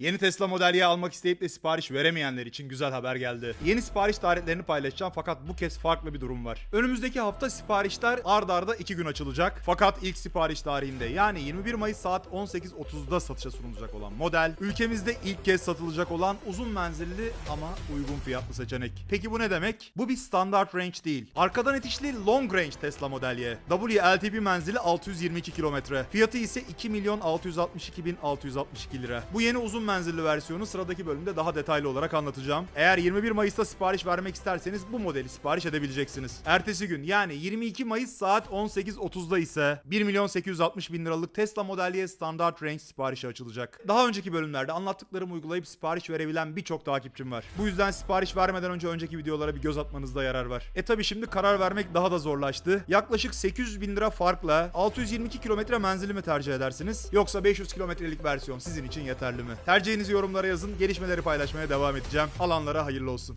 Yeni Tesla Model Y almak isteyip de sipariş veremeyenler için güzel haber geldi. Yeni sipariş tarihlerini paylaşacağım fakat bu kez farklı bir durum var. Önümüzdeki hafta siparişler ard arda 2 gün açılacak. Fakat ilk sipariş tarihinde yani 21 Mayıs saat 18.30'da satışa sunulacak olan model, ülkemizde ilk kez satılacak olan uzun menzilli ama uygun fiyatlı seçenek. Peki bu ne demek? Bu bir standart range değil. Arkadan itişli long range Tesla Model Y. WLTP menzili 622 kilometre. Fiyatı ise 2 milyon 662 bin 662 lira. Bu yeni uzun menzilli versiyonu sıradaki bölümde daha detaylı olarak anlatacağım. Eğer 21 Mayıs'ta sipariş vermek isterseniz bu modeli sipariş edebileceksiniz. Ertesi gün yani 22 Mayıs saat 18.30'da ise 1 milyon 860 bin liralık Tesla Model Y Standart Range siparişi açılacak. Daha önceki bölümlerde anlattıklarımı uygulayıp sipariş verebilen birçok takipçim var. Bu yüzden sipariş vermeden önce önceki videolara bir göz atmanızda yarar var. E tabi şimdi karar vermek daha da zorlaştı. Yaklaşık 800 bin lira farkla 622 kilometre menzili mi tercih edersiniz? Yoksa 500 kilometrelik versiyon sizin için yeterli mi? Tercihinizi yorumlara yazın. Gelişmeleri paylaşmaya devam edeceğim. Alanlara hayırlı olsun.